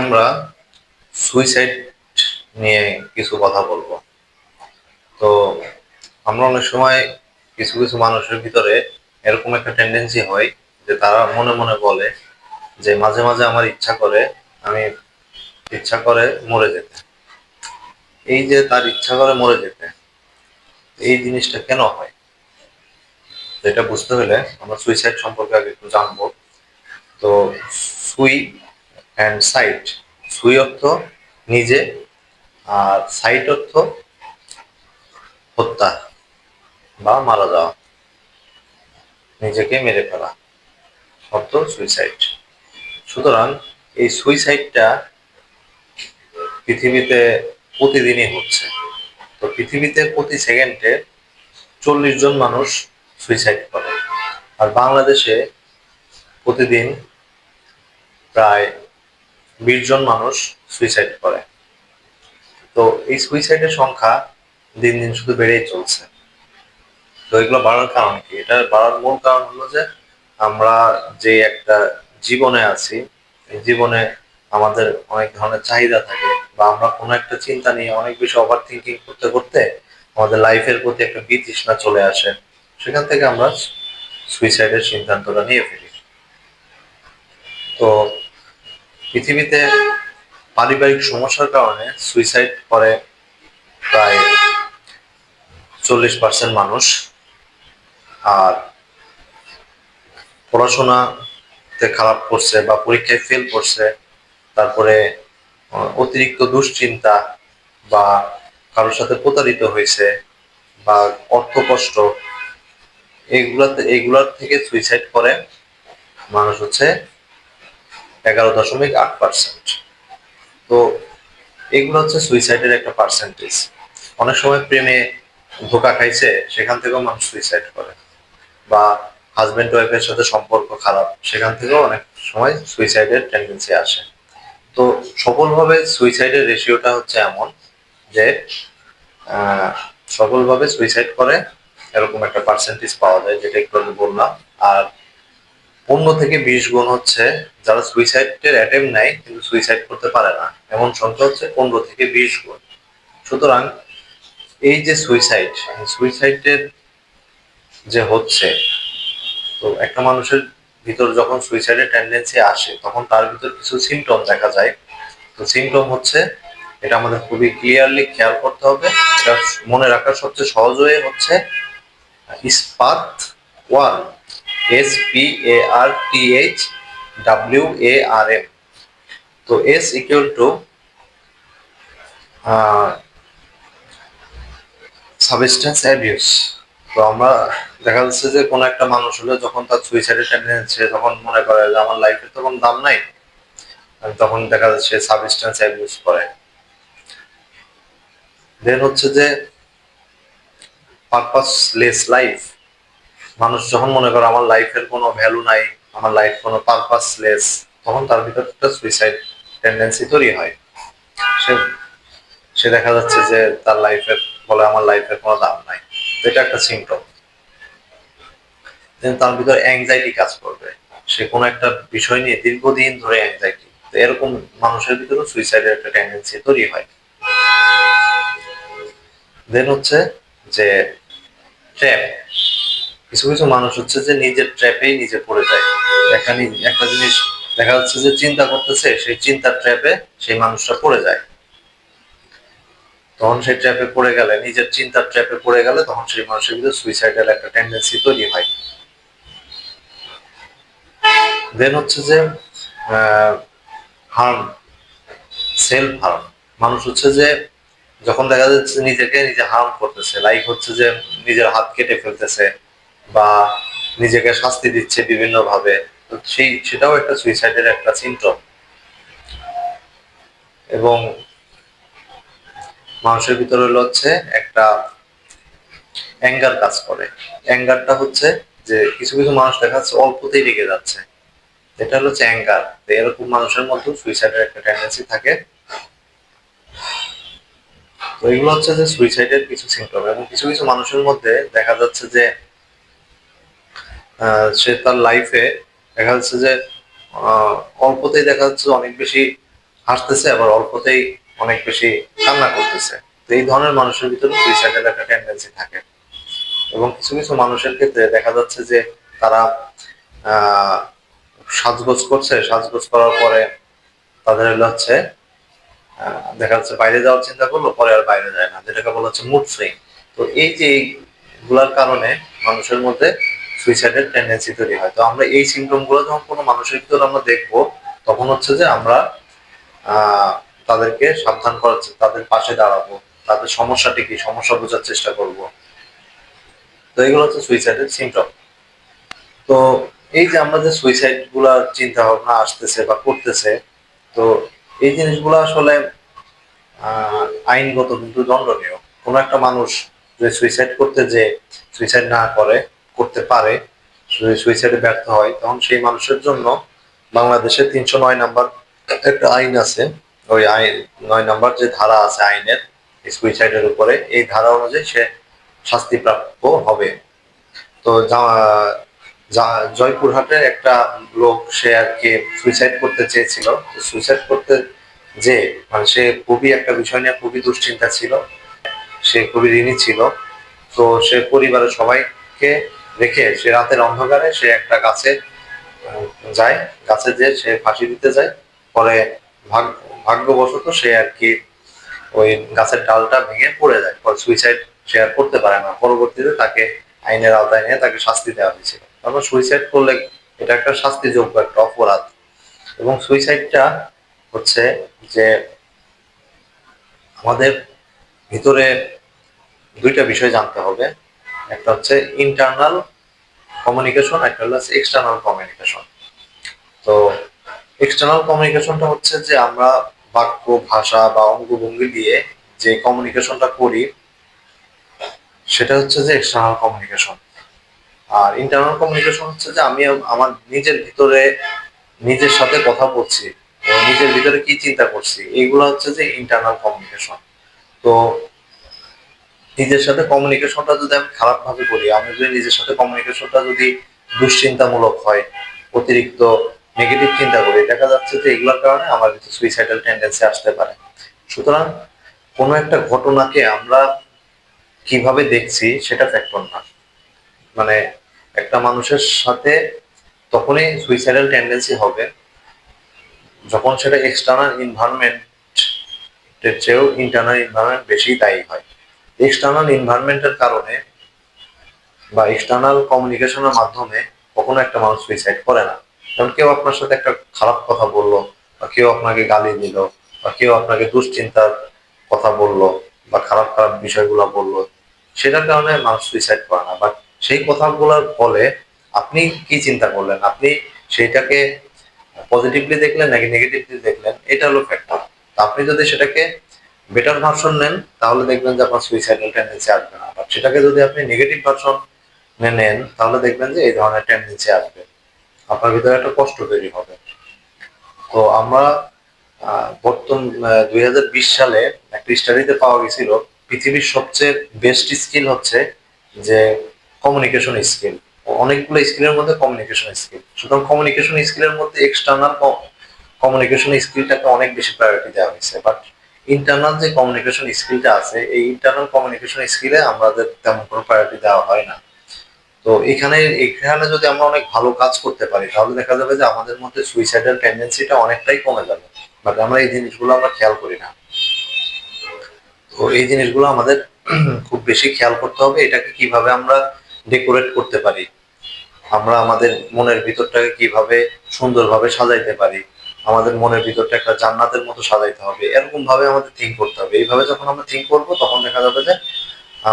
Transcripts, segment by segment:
আমরা সুইসাইড নিয়ে কিছু কথা বলব। তো আমরা অনেক সময় কিছু কিছু মানুষের ভিতরে এরকম একটা টেন্ডেন্সি হয় যে তারা মনে মনে বলে যে মাঝে মাঝে আমার ইচ্ছা করে আমি ইচ্ছা করে মরে যেতে। এই যে তার ইচ্ছা করে মরে যেতে, এই জিনিসটা কেন হয়? এটা বুঝতে হলে আমরা সুইসাইড সম্পর্কে আগে একটু জানব। তো সুই অ্যান্ড সাইট সুই অর্থ নিজে, আর সাইট অর্থ হত্যা বা মারা যাওয়া। নিজেকে মেরে ফেলা অর্থ সুইসাইড সুতরাং এই সুইসাইডটা পৃথিবীতে প্রতিদিনই হচ্ছে। তো পৃথিবীতে প্রতি সেকেন্ডে চল্লিশ জন মানুষ সুইসাইড করে। আর বাংলাদেশে প্রতিদিন প্রায় বিশ জন মানুষ সুইসাইড করে। তো এই সুইসাইডের সংখ্যা দিন দিন শুধু বেড়েই চলছে। তো এগুলো বাড়ার কারণ কি? এটা বাড়ার মূল কারণ হলো যে আমরা যে একটা জীবনে আছি, এই জীবনে আমাদের অনেক ধরনের চাহিদা থাকে বা আমরা কোনো একটা চিন্তা নিয়ে অনেক বেশি ওভার থিঙ্কিং করতে করতে আমাদের লাইফের প্রতি একটা বিতৃষ্ণা চলে আসে। সেখান থেকে আমরা সুইসাইডের সিদ্ধান্তটা নিয়ে ফেলি। তো পৃথিবীতে পারিবারিক সমস্যার কারণে সুইসাইড করে প্রায় চল্লিশ পার্সেন্ট মানুষ। আর পড়াশোনাতে খারাপ করছে বা পরীক্ষায় ফেল করছে, তারপরে অতিরিক্ত দুশ্চিন্তা বা কারোর সাথে প্রতারিত হয়েছে বা অর্থ কষ্ট এইগুলাতে এইগুলার থেকে সুইসাইড করে মানুষ হচ্ছে এগারো দশমিক আট পার্সেন্ট তো এগুলো হচ্ছে সুইসাইডের একটা পার্সেন্টেজ অনেক সময় প্রেমে ধোকা খাইছে, সেখান থেকেও মানুষ সুইসাইড করে। বা হাজব্যান্ড ওয়াইফের সাথে সম্পর্ক খারাপ, সেখান থেকেও অনেক সময় সুইসাইডের টেন্ডেন্সি আসে। তো সফলভাবে সুইসাইডের রেশিওটা হচ্ছে এমন যে সফলভাবে সুইসাইড করে, এরকম একটা পার্সেন্টেজ পাওয়া যায়, যেটা একটু বললাম। আর পনেরো থেকে বিশ গুণ হচ্ছে, যারা সুইসাইডের অ্যাটেম্প নেয় কিন্তু সুইসাইড করতে পারে না। এমন সংখ্যা হচ্ছে পনেরো থেকে বিশ গুণ। সুতরাং এই যে সুইসাইড সুইসাইডের যে হচ্ছে, তো একটা মানুষের ভিতর যখন সুইসাইডের টেন্ডেন্সি আসে, তখন তার ভিতর কিছু সিমটম দেখা যায়। তো সিমটম হচ্ছে, এটা আমাদের খুবই ক্লিয়ারলি খেয়াল করতে হবে মনে রাখার সবচেয়ে সহজ ওয়ে হচ্ছে ইস্পাত one. S P A R T H W A R M তো S equal to substance abuse তো আমরা দেখা যাচ্ছে যে কোনো একটা মানুষ হলে যখন তার সুইসাইডের টেন্ডেন্সি তখন মনে করে যে আমার লাইফের তো কোনো দাম নাই তখন দেখা যাচ্ছে সাবস্টেন্স অ্যাবিউস করে। দেন হচ্ছে যে পারপাসলেস লাইফ মানুষ যখন মনে করে আমার লাইফের কোনো ভ্যালু নাই, আমার লাইফ কোনো পারপাসলেস তখন তার ভিতর একটা সুইসাইড টেন্ডেন্সি তৈরি হয়। সে সে দেখা যাচ্ছে যে তার লাইফের বলে আমার লাইফের কোনো দাম নাই। এটা একটা সিমটম তার ভিতর অ্যাংজাইটি কাজ করবে। সে কোনো একটা বিষয় নিয়ে দীর্ঘদিন ধরে অ্যাংজাইটি তো এরকম মানুষের ভিতরেও সুইসাইডের একটা টেন্ডেন্সি তৈরি হয়। দেন হচ্ছে যে ট্র্যাপ কিছু কিছু মানুষ হচ্ছে যে নিজের ট্র্যাপেই নিজে পড়ে যায়। একটা একটা জিনিস দেখা যাচ্ছে যে চিন্তা করতেছে, সেই চিন্তার ট্র্যাপে সেই মানুষটা পড়ে যায়। তখন সেই ট্র্যাপে পড়ে গেলে, নিজের চিন্তার ট্র্যাপে পড়ে গেলে তখন সেই মানুষের ভিতরে সুইসাইডের একটা টেন্ডেন্সি তৈরি হয়। দেন হচ্ছে যে হার্ম সেলফ হার্ম মানুষ হচ্ছে যে যখন দেখা যাচ্ছে নিজেকে নিজে হার্ম করতেছে লাইক হচ্ছে যে নিজের হাত কেটে ফেলতেছে বা নিজেকে শাস্তি দিচ্ছে বিভিন্ন ভাবে তো সেই, সেটাও একটা সুইসাইডের একটা সিমটম এবং মানুষের ভিতরে হচ্ছে একটা অ্যাঙ্গার কাজ করে। অ্যাঙ্গারটা হচ্ছে যে কিছু কিছু মানুষ দেখা যাচ্ছে অল্পতেই রেগে যাচ্ছে। এটা হলো হচ্ছে অ্যাঙ্গার এরকম মানুষের মধ্যে সুইসাইডের একটা টেন্ডেন্সি থাকে। তো এগুলো হচ্ছে যে সুইসাইডের কিছু সিমটম এবং কিছু কিছু মানুষের মধ্যে দেখা যাচ্ছে যে সে তার লাইফে দেখা যাচ্ছে যে অল্পতেই দেখা যাচ্ছে অনেক বেশি হাসতেছে, আবার অল্পতেই অনেক বেশি কান্না করতেছে। তো এই ধরনের মানুষের ভিতরে সুইসাইডের একটা টেন্ডেন্সি থাকে। এবং কিছু কিছু মানুষের ক্ষেত্রে দেখা যাচ্ছে যে তারা সাজগোজ করছে। সাজগোজ করার পরে তাদের হলো হচ্ছে দেখা যাচ্ছে বাইরে যাওয়ার চিন্তা করল, পরে আর বাইরে যায় না, যেটাকে বলা হচ্ছে মুড সুইং তো এই যে এইগুলার কারণে মানুষের মধ্যে সুইসাইডের টেন্ডেন্সি তৈরি হয়। তো আমরা এই সিমটমগুলো যখন কোনো মানুষের ভিতরে আমরা দেখব, তখন হচ্ছে যে আমরা তাদেরকে সাবধান করার তাদের পাশে দাঁড়াবো, তাদের সমস্যাটি কি, সমস্যা বোঝার চেষ্টা করব। তো এগুলো হচ্ছে সুইসাইডের সিমটম তো এই যে আমরা যে সুইসাইডগুলার চিন্তা ভাবনা আসতেছে বা করতেছে, তো এই জিনিসগুলো আসলে আইনগত কিন্তু দণ্ডনীয়। কোনো একটা মানুষ যদি সুইসাইড করতে যে সুইসাইড না করে করতে পারে সুইসাইডে ব্যর্থ হয়, তখন সেই মানুষের জন্য বাংলাদেশে তিনশো নয় নাম্বার একটা আইন আছে। ওই আইন, নয় নাম্বার যে ধারা আছে আইনের সুইসাইডের উপরে, এই ধারা অনুযায়ী সে শাস্তিপ্রাপ্য হবে। তো জয়পুরহাটের একটা লোক, সে আর কি সুইসাইড করতে চেয়েছিল। সুইসাইড করতে যে মানে সে খুবই একটা বিষয় নিয়ে খুবই দুশ্চিন্তা ছিল। সে খুবই ঋণী ছিল। তো সে পরিবারের সবাইকে রেখে সে রাতের অন্ধকারে সে একটা গাছে যায়। গাছে যে সে ফাঁসি দিতে যায়। পরে ভাগ- ভাগ্যবশত সে আর কি ওই গাছের ডালটা ভেঙে পড়ে যায়। পরে সুইসাইড সে আর করতে পারে না। পরবর্তীতে তাকে আইনের আওতায় নিয়ে তাকে শাস্তি দেওয়া হয়েছিল। তারপর সুইসাইড করলে এটা একটা শাস্তিযোগ্য একটা অপরাধ। এবং সুইসাইডটা হচ্ছে যে আমাদের ভিতরে দুইটা বিষয় জানতে হবে। একটা হচ্ছে ইন্টারনাল কমিউনিকেশন একটা হলো এক্সটার্নাল কমিউনিকেশন তো এক্সটার্নাল কমিউনিকেশনটা হচ্ছে যে আমরা বাক্য, ভাষা বা অঙ্গভঙ্গি দিয়ে যে কমিউনিকেশনটা করি, সেটা হচ্ছে যে এক্সটার্নাল কমিউনিকেশন আর ইন্টারনাল কমিউনিকেশন হচ্ছে যে আমি আমার নিজের ভিতরে নিজের সাথে কথা বলছি নিজের ভিতরে কি চিন্তা করছি এইগুলো হচ্ছে যে ইন্টারনাল কমিউনিকেশন তো নিজের সাথে কমিউনিকেশনটা যদি আমি খারাপ ভাবে করি, আমি যদি নিজের সাথে কমিউনিকেশনটা যদি দুশ্চিন্তামূলক হয়, অতিরিক্ত নেগেটিভ চিন্তা করি, দেখা যাচ্ছে যে এগুলোর কারণে আমার কিছু সুইসাইডাল টেন্ডেন্সি আসতে পারে। সুতরাং কোনো একটা ঘটনাকে আমরা কীভাবে দেখছি সেটা ফ্যাক্টর না। মানে একটা মানুষের সাথে তখনই সুইসাইডাল টেন্ডেন্সি হবে, যখন সেটা এক্সটার্নাল এনভায়রনমেন্টের চেয়েও ইন্টারনাল এনভায়রনমেন্ট বেশি দায়ী হয়। এক্সটার্নাল এনভায়রনমেন্টের কারণে বা এক্সটার্নাল কমিউনিকেশনের মাধ্যমে কখনো একটা মানুষ সুইসাইড করে না। কারণ কেউ আপনার সাথে একটা খারাপ কথা বলল বা কেউ আপনাকে গালি দিল বা কেউ আপনাকে দুশ্চিন্তার কথা বলল বা খারাপ খারাপ বিষয়গুলো বলল, সেটার কারণে মানুষ সুইসাইড করে না। বাট সেই কথাগুলোর ফলে আপনি কি চিন্তা করলেন? আপনি সেইটাকে পজিটিভলি দেখলেন নাকি নেগেটিভলি দেখলেন, এটা হলো ফ্যাক্টর আপনি যদি সেটাকে বেটার ভার্সন নেন, তাহলে দেখবেন যে আপনার সুইসাইডাল টেন্ডেন্সি আসবে না। বাট সেটাকে যদি আপনি নেগেটিভ ভার্সন নেন, তাহলে দেখবেন যে এই ধরনের টেন্ডেন্সি আসবে। আপনার ভিতরে একটা কষ্ট তৈরি হবে। তো আমরা বর্তমান দুই হাজার বিশ সালে একটা স্টাডিতে পাওয়া গেছিল, পৃথিবীর সবচেয়ে বেস্ট স্কিল হচ্ছে যে কমিউনিকেশন স্কিল অনেকগুলো স্কিলের মধ্যে কমিউনিকেশন স্কিল সুতরাং কমিউনিকেশন স্কিলের মধ্যে এক্সটার্নাল কমিউনিকেশন স্কিলটাকে অনেক বেশি প্রায়োরিটি দেওয়া হয়েছে। বাট ইন্টারনাল যে কমিউনিকেশন স্কিলটা আছে, এই ইন্টারনাল কমিউনিকেশন স্কিলে আমাদের তেমন কোনো প্রায়োরিটি দেওয়া হয় না। তো এখানে এখানে যদি আমরা অনেক ভালো কাজ করতে পারি, তাহলে দেখা যাবে যে আমাদের মধ্যে সুইসাইডাল টেন্ডেন্সিটা অনেকটাই কমে যাবে। বাট আমরা এই জিনিসগুলো আমরা খেয়াল করি না। তো এই জিনিসগুলো আমাদের খুব বেশি খেয়াল করতে হবে, এটাকে কীভাবে আমরা ডেকোরেট করতে পারি, আমরা আমাদের মনের ভিতরটাকে কীভাবে সুন্দরভাবে সাজাইতে পারি। আমাদের মনের ভিতরটা একটা জান্নাতের মতো সাজাইতে হবে। এরকম ভাবে আমাদের থিঙ্ক করতে হবে। এইভাবে যখন আমরা থিঙ্ক করব, তখন দেখা যাবে যে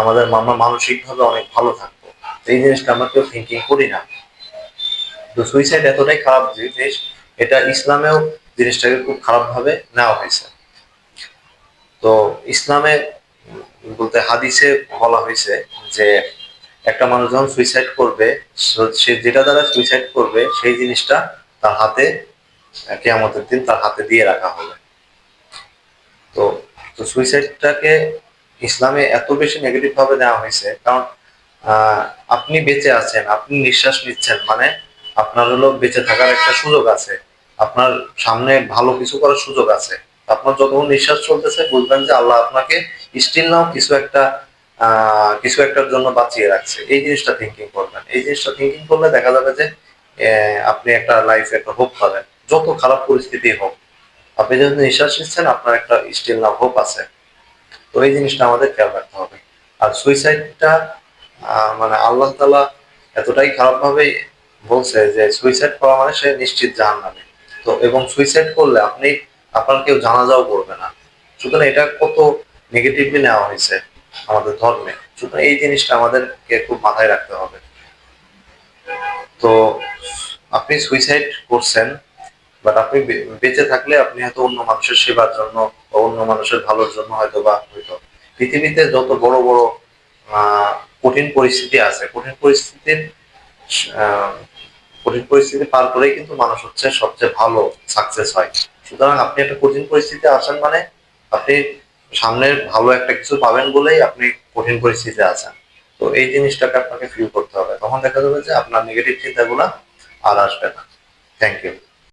আমাদের আমরা মানসিক ভাবে অনেক ভালো থাকব। এই জিনিসটা আমরা কেউ থিঙ্কিং করি না। তো সুইসাইড এতটাই খারাপ জিনিস এটা ইসলামেও জিনিসটাকে খুব খারাপ ভাবে নেওয়া হয়েছে। তো ইসলামে বলতে হাদিসে বলা হয়েছে যে একটা মানুষ যখন সুইসাইড করবে, সে যেটা দ্বারা সুইসাইড করবে, সেই জিনিসটা তার হাতে কেয়ামতের দিন তার হাতে দিয়ে রাখা হবে। তো তো সুইসাইডটাকে ইসলামে এত বেশি নেগেটিভ ভাবে নেওয়া হয়েছে, কারণ আপনি বেঁচে আছেন, আপনি নিঃশ্বাস নিচ্ছেন মানে আপনার হলো বেঁচে থাকার একটা সুযোগ আছে, আপনার সামনে ভালো কিছু করার সুযোগ আছে। আপনার যতক্ষণ নিঃশ্বাস চলতেছে, বুঝবেন যে আল্লাহ আপনাকে স্টিল নাও কিছু একটা কিছু একটার জন্য বাঁচিয়ে রাখছে। এই জিনিসটা থিঙ্কিং করবেন। এই জিনিসটা থিঙ্কিং করলে দেখা যাবে যে আপনি একটা লাইফে একটা হোপ পাবেন। যত খারাপ পরিস্থিতি হোক, আপনি যদি নিঃশ্বাস নিচ্ছেন, আপনার একটা স্টিল নাও হোপ আছে। তো এই জিনিসটা আমাদের খেয়াল রাখতে হবে। আর সুইসাইডটা মানে আল্লাহ তালা এতটাই খারাপভাবে বলছে যে সুইসাইড করা মানে সে নিশ্চিত জাহান নামে তো এবং সুইসাইড করলে আপনি, আপনার কেউ জানাজাও করবে না। সুতরাং এটা কত নেগেটিভলি নেওয়া হয়েছে আমাদের ধর্মে। সুতরাং এই জিনিসটা আমাদেরকে খুব মাথায় রাখতে হবে। তো আপনি সুইসাইড করছেন বাট আপনি বেঁচে থাকলে আপনি হয়তো অন্য মানুষের সেবার জন্য বা অন্য মানুষের ভালোর জন্য হয়তো বা হয়তো। পৃথিবীতে যত বড় বড় কঠিন পরিস্থিতি আছে, কঠিন পরিস্থিতির কঠিন পরিস্থিতি পার করেই কিন্তু মানুষ হচ্ছে সবচেয়ে ভালো সাকসেস হয়। সুতরাং আপনি একটা কঠিন পরিস্থিতি আসেন মানে আপনি সামনের ভালো একটা কিছু পাবেন বলেই আপনি কঠিন পরিস্থিতিতে আছেন। তো এই জিনিসটাকে আপনাকে ফিল করতে হবে। তখন দেখা যাবে যে আপনার নেগেটিভ চিন্তাগুলা আর আসবে না। Thank you